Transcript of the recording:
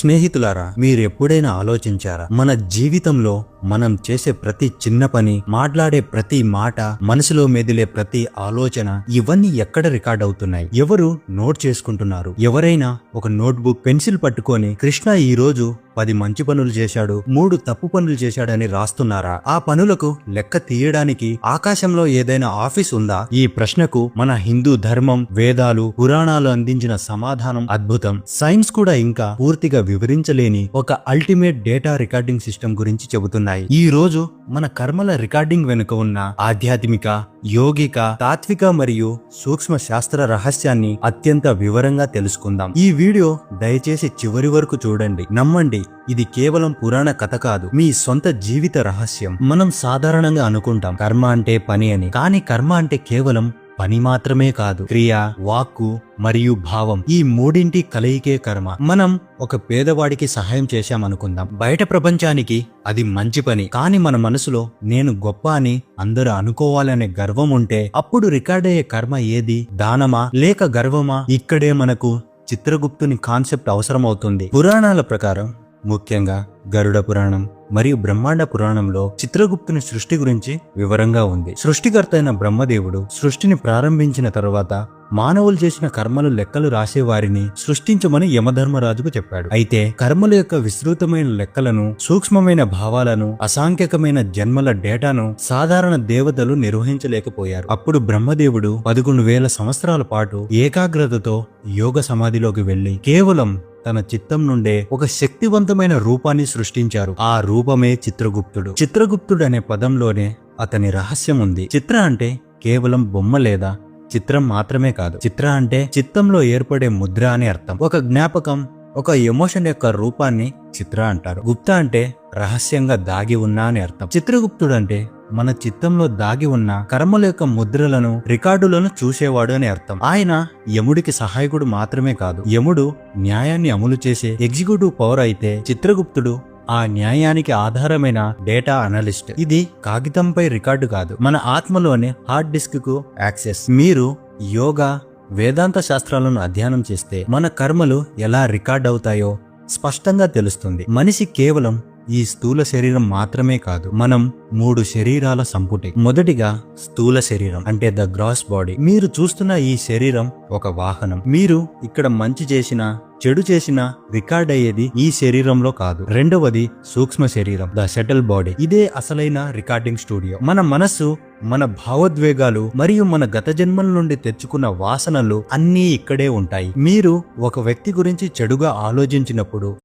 స్నేహితులారా మీరు ఎప్పుడైనా ఆలోచించారా? మన జీవితంలో మనం చేసే ప్రతి చిన్న పని మాట్లాడే ప్రతి మాట మనసులో మెదిలే ప్రతి ఆలోచన ఇవన్నీ ఎక్కడ రికార్డ్ అవుతున్నాయి? ఎవరు నోట్ చేసుకుంటున్నారు? ఎవరైనా ఒక నోట్బుక్ పెన్సిల్ పట్టుకొని కృష్ణ ఈ రోజు పది మంచి పనులు చేశాడు మూడు తప్పు పనులు చేశాడని రాస్తున్నారా? ఆ పనులకు లెక్క తీయడానికి ఆకాశంలో ఏదైనా ఆఫీస్ ఉందా? ఈ ప్రశ్నకు మన హిందూ ధర్మం వేదాలు పురాణాలు అందించిన సమాధానం అద్భుతం. సైన్స్ కూడా ఇంకా పూర్తిగా వివరించలేని ఒక అల్టిమేట్ డేటా రికార్డింగ్ సిస్టమ్ గురించి చెబుతున్నాయి. ఈ రోజు మన కర్మల రికార్డింగ్ వెనుక ఉన్న ఆధ్యాత్మిక యోగిక తాత్విక మరియు సూక్ష్మ శాస్త్ర రహస్యాన్ని అత్యంత వివరంగా తెలుసుకుందాం. ఈ వీడియో దయచేసి చివరి వరకు చూడండి. నమ్మండి ఇది కేవలం పురాణ కథ కాదు. మీ సొంత జీవిత రహస్యం. మనం సాధారణంగా అనుకుంటాం కర్మ అంటే పని అని. కానీ కర్మ అంటే కేవలం పని మాత్రమే కాదు క్రియ వాక్కు మరియు భావం ఈ మూడింటి కలయికే కర్మ. మనం ఒక పేదవాడికి సహాయం చేశామనుకుందాం. బయట ప్రపంచానికి అది మంచి పని. కానీ మన మనసులో నేను గొప్ప అని అందరూ అనుకోవాలనే గర్వం ఉంటే అప్పుడు రికార్డ్ అయ్యే కర్మ ఏది? దానమా? లేక గర్వమా? ఇక్కడే మనకు చిత్రగుప్తుని కాన్సెప్ట్ అవసరమవుతుంది. పురాణాల ప్రకారం ముఖ్యంగా గరుడ పురాణం మరియు బ్రహ్మాండ పురాణంలో చిత్రగుప్తుని సృష్టి గురించి వివరంగా ఉంది. సృష్టికర్త అయిన బ్రహ్మదేవుడు సృష్టిని ప్రారంభించిన తర్వాత మానవులు చేసిన కర్మలు లెక్కలు రాసేవారిని సృష్టించమని యమధర్మరాజుకు చెప్పాడు. అయితే కర్మల యొక్క విస్తృతమైన లెక్కలను సూక్ష్మమైన భావాలను అసాంఖ్యకమైన జన్మల డేటాను సాధారణ దేవతలు నిర్వహించలేకపోయారు. అప్పుడు బ్రహ్మదేవుడు పదకొండు వేల సంవత్సరాల పాటు ఏకాగ్రతతో యోగ సమాధిలోకి వెళ్ళి కేవలం తన చిత్తం నుండే ఒక శక్తివంతమైన రూపాన్ని సృష్టించారు. ఆ రూపమే చిత్రగుప్తుడు. చిత్రగుప్తుడు అనే పదంలోనే అతని రహస్యం ఉంది. చిత్ర అంటే కేవలం బొమ్మ లేదా చిత్రం మాత్రమే కాదు. చిత్ర అంటే చిత్తంలో ఏర్పడే ముద్ర అని అర్థం. ఒక జ్ఞాపకం ఒక ఎమోషన్ యొక్క రూపాన్ని చిత్ర అంటారు. గుప్త అంటే రహస్యంగా దాగి ఉన్నా అని అర్థం. చిత్రగుప్తుడు అంటే మన చిత్తంలో దాగి ఉన్న కర్మల యొక్క ముద్రలను రికార్డులను చూసేవాడు అని అర్థం. ఆయన యముడికి సహాయకుడు మాత్రమే కాదు. యముడు న్యాయాన్ని అమలు చేసే ఎగ్జిక్యూటివ్ పవర్ అయితే చిత్రగుప్తుడు ఆ న్యాయానికి ఆధారమైన డేటా అనలిస్ట్. ఇది కాగితంపై రికార్డు కాదు. మన ఆత్మలోని హార్డ్ డిస్క్కు యాక్సెస్. మీరు యోగా వేదాంత శాస్త్రాలను అధ్యయనం చేస్తే మన కర్మలు ఎలా రికార్డ్ అవుతాయో స్పష్టంగా తెలుస్తుంది. మనిషి కేవలం ఈ స్థూల శరీరం మాత్రమే కాదు మనం మూడు శరీరాల సంపుటి. మొదటిగా స్థూల శరీరం అంటే ద గ్రాస్ బాడీ మీరు చూస్తున్న ఈ శరీరం ఒక వాహనం. మీరు ఇక్కడ మంచి చేసిన చెడు చేసిన రికార్డ్ అయ్యేది ఈ శరీరంలో కాదు. రెండవది సూక్ష్మ శరీరం ద సెటిల్ బాడీ ఇదే అసలైన రికార్డింగ్ స్టూడియో మన మనస్సు మన భావోద్వేగాలు మరియు మన గత జన్మల నుండి తెచ్చుకున్న వాసనలు అన్నీ ఇక్కడే ఉంటాయి. మీరు ఒక వ్యక్తి గురించి చెడుగా ఆలోచించినప్పుడు